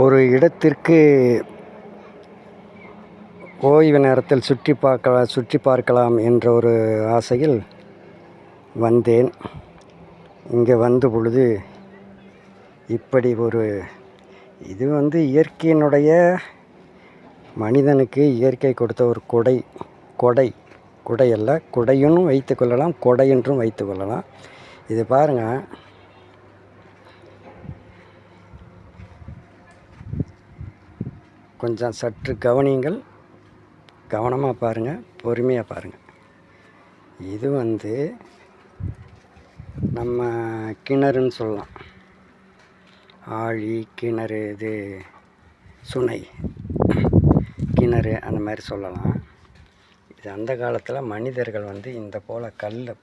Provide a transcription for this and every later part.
ஒரு இடத்திற்கு ஓய்வு நேரத்தில் சுற்றி பார்க்கலாம் சுற்றி பார்க்கலாம் என்ற ஒரு ஆசையில் வந்தேன். இங்கே வந்த பொழுது இப்படி ஒரு இது வந்து இயற்கையினுடைய மனிதனுக்கு இயற்கை கொடுத்த ஒரு கொடை கொடை குடை அல்ல குடையும் வைத்து கொள்ளலாம் கொடை என்றும் வைத்து கொள்ளலாம். இது பாருங்கள் கொஞ்சம் சற்று கவனியுங்கள். கவனமாக பாருங்கள் பொறுமையாக பாருங்கள் இது வந்து நம்ம கிணறுன்னு சொல்லலாம். ஆழி கிணறு இது சுனை. கிணறு அந்த மாதிரி சொல்லலாம். இது அந்த காலத்தில் மனிதர்கள் வந்து இந்த போல் கல்லை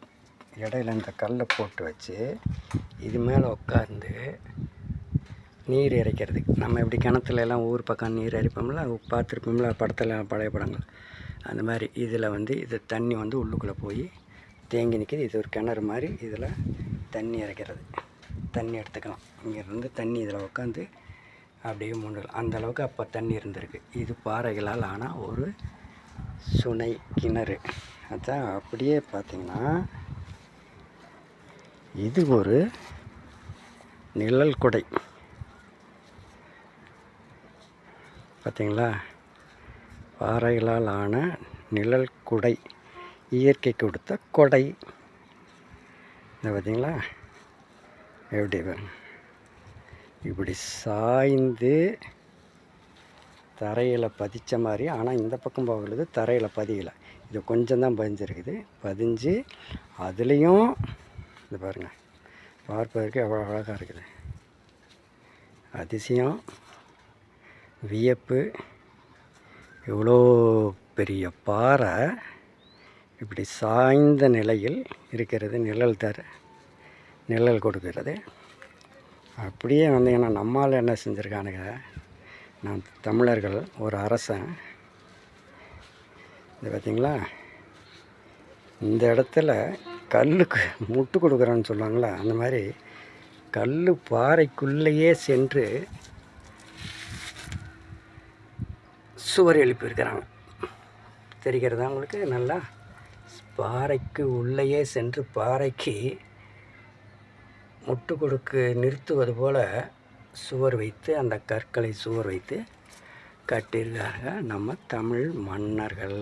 இடையில இந்த கல்லை போட்டு வச்சு இது மேலே உட்காந்து நீர் இறைக்கிறது. நம்ம இப்படி கிணத்துல எல்லாம் ஊர் பக்கம் நீர் இறைப்போம்ல பார்த்துருப்போம்ல படத்தில் பழைய படங்கள். அந்த மாதிரி இதில் வந்து இது தண்ணி வந்து உள்ளுக்குள்ளே போய் தேங்கி நிற்கிது இது ஒரு கிணறு மாதிரி இதில் தண்ணி இறைக்கிறது. தண்ணி எடுத்துக்கலாம். இங்கேருந்து தண்ணி இதில் உட்காந்து அப்படியே மூணு அந்தளவுக்கு அப்போ தண்ணி இருந்திருக்கு. இது பாறைகளால் ஆனால் ஒரு சுனை கிணறு. அதான் அப்படியே பார்த்திங்கன்னா இது ஒரு நிழல் குடை. பார்த்திங்களா? பாறைகளால் ஆன நிழல் குடை இயற்கை கொடுத்த கொடை. இந்த பார்த்தீங்களா? எப்படி பாருங்க இப்படி சாய்ந்து தரையில் பதித்த மாதிரி ஆனால் இந்த பக்கம் போகிறது தரையில் பதியலை. இது கொஞ்சம் தான் பதிஞ்சிருக்குது. பதிஞ்சு அதுலேயும் இந்த பாருங்கள் பார்ப்பதற்கு எவ்வளோ அழகாக இருக்குது. அதிசயம். வியப்பு இவ்வளோ பெரிய பாறை இப்படி சாய்ந்த நிலையில் இருக்கிறது நிழல் தர நிழல் கொடுக்கிறது. அப்படியே வந்தீங்கன்னா நம்மால் என்ன செஞ்சுருக்கானுங்க? நான் தமிழர்கள் ஒரு அரசன். இது பார்த்திங்களா? இந்த இடத்துல கல்லுக்கு முட்டு கொடுக்குறான்னு சொல்லுவாங்களா அந்த மாதிரி கல் பாறைக்குள்ளேயே சென்று சுவர் எழுப்பியிருக்கிறாங்க. தெரிகிறதா உங்களுக்கு? நல்லா பாறைக்கு உள்ளேயே சென்று பாறைக்கு முட்டு கொடுக்கு நிறுத்துவது போல் சுவர் வைத்து அந்த கற்களை சுவர் வைத்து கட்டியிருக்காங்க நம்ம தமிழ் மன்னர்கள்.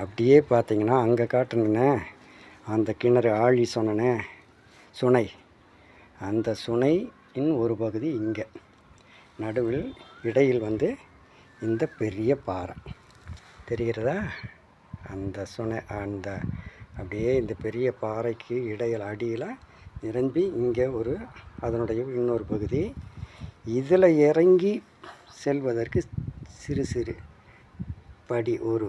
அப்படியே பார்த்தீங்கன்னா அங்கே காட்டுனேனே அந்த கிணறு ஆழி சொன்னனே சுனை. அந்த சுனையின் ஒரு பகுதி இங்கே. நடுவில் இடையில் வந்து இந்த பெரிய பாறை. தெரிகிறதா? அந்த சுனை அந்த அப்படியே இந்த பெரிய பாறைக்கு இடையில் அடியில் நிரம்பி இங்கே ஒரு அதனுடைய இன்னொரு பகுதி. இதில் இறங்கி செல்வதற்கு சிறு சிறு படி ஒரு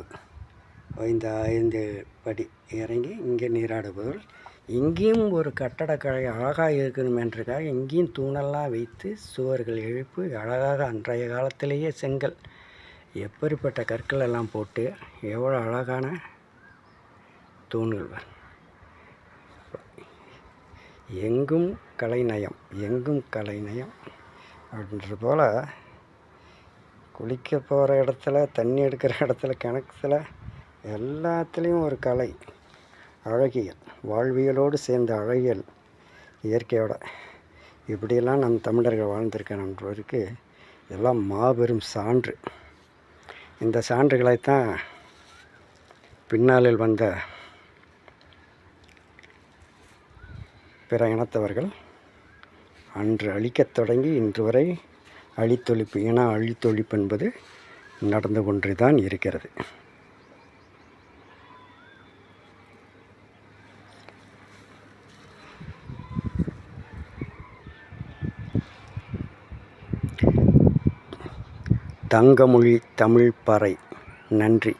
ஐந்து ஐந்து படி இறங்கி இங்கே நீராடுபவர்கள் இங்கேயும் ஒரு கட்டடக்கலை அழகாக இருக்கணும் என்றுக்காக இங்கேயும் தூணெல்லாம் வைத்து சுவர்கள் எழுப்பு அழகாக அன்றைய காலத்திலேயே செங்கல் எப்படிப்பட்ட கற்கள் எல்லாம் போட்டு எவ்வளோ அழகான தூண்கள் எங்கும் கலைநயம் எங்கும் கலைநயம் அப்படின்றது போல் குளிக்க போகிற இடத்துல தண்ணி எடுக்கிற இடத்துல கிணத்துல எல்லாத்துலேயும் ஒரு கலை. அழகியல் வாழ்வியலோடு சேர்ந்த அழகியல் இயற்கையோட. இப்படியெல்லாம் நம் தமிழர்கள் வாழ்ந்திருக்கணுன்றதுக்கு இதெல்லாம் மாபெரும் சான்று. இந்த சான்றுகளைத்தான் பின்னாளில் வந்த பிற இனத்தவர்கள் அன்று அழிக்கத் தொடங்கி இன்று வரை அழித்தொழிப்பு இன அழித்தொழிப்பு என்பது நடந்து கொண்டு தான் இருக்கிறது. தங்கமொழி தமிழ் பறை நன்றி.